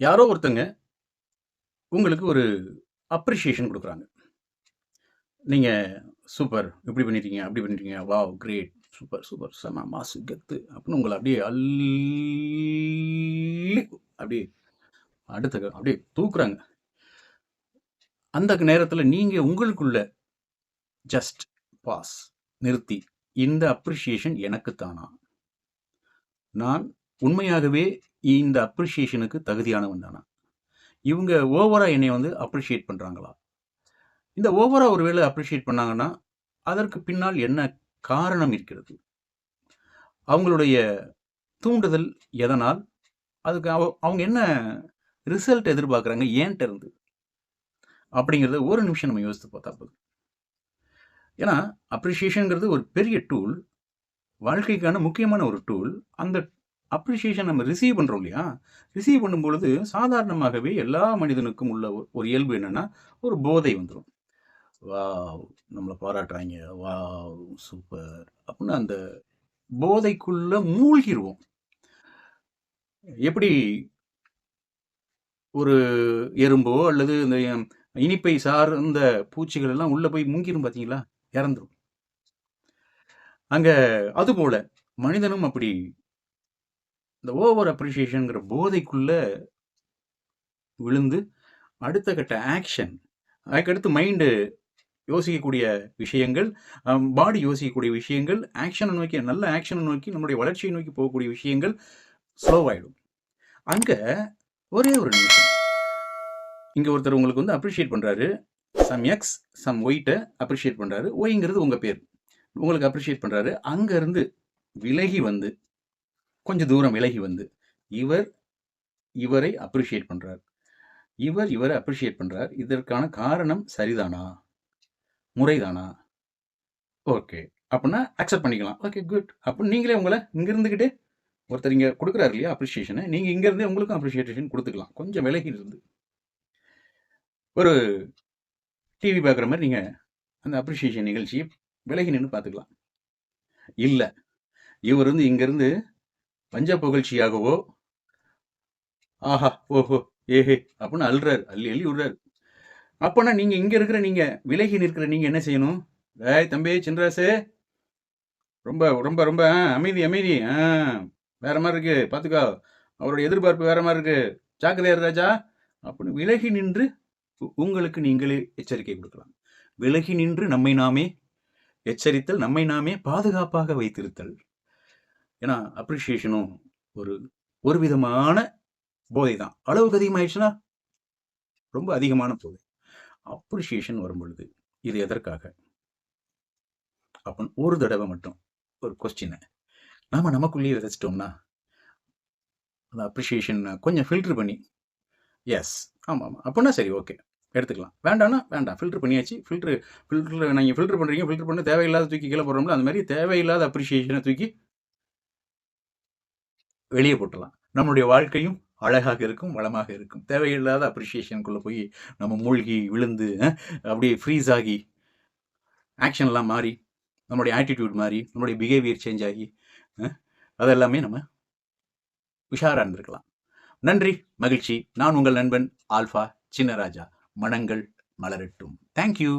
யாரோ ஒருத்தங்க உங்களுக்கு ஒரு அப்ரிஷியேஷன் கொடுக்குறாங்க நீங்கள் சூப்பர், இப்படி பண்ணிட்டீங்க அப்படி பண்ணிட்டீங்க வாவ்! கிரேட். Super, super. செம மாசு, கெத்து அப்படின்னு உங்களை அப்படியே அள்ளி அப்படியே அடுத்த அப்படியே தூக்குறாங்க. அந்த நேரத்தில் நீங்கள் உங்களுக்குள்ள ஜஸ்ட் பாஸ் நிறுத்தி, இந்த அப்ரிஷியேஷன் எனக்கு தானா? நான் உண்மையாகவே இந்த அப்ரிஷியேஷனுக்கு தகுதியானவன் தானா? இவங்க ஓவராக என்னை வந்து அப்ரிஷியேட் பண்ணுறாங்களா இந்த ஓவராக ஒரு வேளை அப்ரிஷியேட் பண்ணாங்கன்னா, அதற்கு பின்னால் என்ன காரணம் இருக்கிறது? அவங்களுடைய தூண்டுதல் எதனால்? அதுக்கு அவ அவங்க என்ன ரிசல்ட் எதிர்பார்க்குறாங்க ஏன்ட்ட இருந்து? அப்படிங்கிறத ஒரு நிமிஷம் நம்ம யோசித்து பார்த்தா போதும். ஏன்னா, அப்ரிஷியேஷனுங்கிறது ஒரு பெரிய டூல். வாழ்க்கைக்கான முக்கியமான ஒரு டூல். அந்த அப்ரிஷியேஷன் நம்ம ரிசீவ் பண்ணுறோம் இல்லையா? ரிசீவ் பண்ணும்பொழுது சாதாரணமாகவே எல்லா மனிதனுக்கும் உள்ள ஒரு இயல்பு என்னென்னா ஒரு போதை வந்துடும் வாவ்! நம்மளை பாராட்டுறாங்க வாவ்! சூப்பர். அப்படின்னு அந்த போதைக்குள்ளே மூழ்கிடுவோம் எப்படி ஒரு எறும்போ அல்லது இந்த இனிப்பை சார்ந்த பூச்சிகள் எல்லாம் உள்ளே போய் மூங்கிடும் பார்த்தீங்களா? இறந்துடும் அங்கே அதுபோல் மனிதனும் அப்படி இந்த ஓவர் அப்ரிஷியேஷனுங்கிற போதைக்குள்ளே விழுந்து, அடுத்த கட்ட ஆக்ஷன் அதுக்கடுத்து மைண்டு யோசிக்கக்கூடிய விஷயங்கள், பாடி யோசிக்கக்கூடிய விஷயங்கள், ஆக்ஷனை நோக்கி நல்ல ஆக்ஷனை நோக்கி நம்முடைய வளர்ச்சியை நோக்கி போகக்கூடிய விஷயங்கள் ஸ்லோவாயிடும். அங்கே ஒரே ஒரு நிமிஷம். இங்கே ஒருத்தர் உங்களுக்கு வந்து அப்ரிஷியேட் பண்ணுறாரு சம் எக்ஸ், சம் ஒயிட்டை அப்ரிஷியேட் பண்ணுறாரு ஒய்ங்கிறது உங்கள் பேர். உங்களுக்கு அப்ரிஷியேட் பண்ணுறாரு அங்கேருந்து விலகி வந்து, கொஞ்சம் தூரம் விலகி வந்து, இவர் இவரை அப்ரிஷியேட் பண்ணுறார் இவர் இவரை அப்ரிஷியேட் பண்ணுறார் இதற்கான காரணம் சரிதானா? முறைதானா? ஓகே. அப்படின்னா அக்செப்ட் பண்ணிக்கலாம். Okay good. அப்போ நீங்களே உங்களை இங்கே இருந்துக்கிட்டே ஒருத்தர் இங்கே கொடுக்குறாரு இல்லையா அப்ரிஷியேஷனை நீங்கள் இங்கேருந்தே உங்களுக்கும் அப்ரிஷியேஷன் கொடுத்துக்கலாம் கொஞ்சம் விலகி இருந்து. ஒரு டிவி பார்க்குற மாதிரி நீங்கள் அந்த அப்ரிஷியேஷன் நிகழ்ச்சியை விலகி நின்று பார்த்துக்கலாம். இல்லை இவர் வந்து இங்கேருந்து பஞ்ச புகழ்ச்சியாகவோ, ஆஹா! ஓஹோ! ஏஹே! அப்படின்னு அல்றார் அள்ளி அள்ளி விடுறாரு. அப்போனா நீங்கள் இங்கே இருக்கிற நீங்கள் விலகி நிற்கிற நீங்கள் என்ன செய்யணும்? ஏ தம்பி சின்ராசு" ரொம்ப ரொம்ப ரொம்ப ஆ அமைதி அமைதி. ஆ வேற மாதிரி இருக்கு. பார்த்துக்கோ. அவருடைய எதிர்பார்ப்பு வேற மாதிரி இருக்கு. ஜாக்கிரதையா ராஜா. அப்படின்னு விலகி நின்று உங்களுக்கு நீங்களே எச்சரிக்கை கொடுக்கலாம் விலகி நின்று நம்மை நாமே எச்சரித்தல், நம்மை நாமே பாதுகாப்பாக வைத்திருத்தல். ஏன்னா, அப்ரிஷியேஷனும் ஒரு ஒரு விதமான போதை தான். அளவுக்கு அதிகமாயிடுச்சுன்னா ரொம்ப அதிகமான போதை. அப்ரிஷியேஷன் வரும் பொழுது இது எதற்காக? அப்போ ஒரு தடவை மட்டும் ஒரு கொஸ்டினை நாம் நமக்குள்ளேயே விதைச்சிட்டோம்னா, அந்த அப்ரிஷியேஷன் கொஞ்சம் ஃபில்டர் பண்ணி, எஸ். ஆமாம் ஆமாம் அப்பன்னா சரி ஓகே. எடுத்துக்கலாம். வேண்டாம்னா வேண்டாம். ஃபில்டர் பண்ணியாச்சு. ஃபில்டர் ஃபில்டர்ல நீங்கள் ஃபில்டர் பண்ணுறீங்க ஃபில்டர் பண்ணி தேவையில்லாத தூக்கி கீழே போடுறோம்ல, அந்த மாதிரி தேவையில்லாத அப்ரிஷியேஷனை தூக்கி வெளியே போட்டுறலாம். நம்மளுடைய வாழ்க்கையும் அழகாக இருக்கும், வளமாக இருக்கும். தேவையில்லாத அப்ரிஷியேஷனுக்குள்ளே போய் நம்ம மூழ்கி, விழுந்து, அப்படியே ஃப்ரீஸ் ஆகி, ஆக்ஷன்லாம் மாறி, நம்முடைய ஆட்டிடியூட் மாறி, நம்முடைய பிஹேவியர் சேஞ்ச் ஆகி, அதெல்லாமே நம்ம உஷாராக இருந்திருக்கலாம். நன்றி, மகிழ்ச்சி. நான் உங்கள் நண்பன் ஆல்ஃபா சின்னராஜா. மனங்கள் மலரட்டும். Thank you.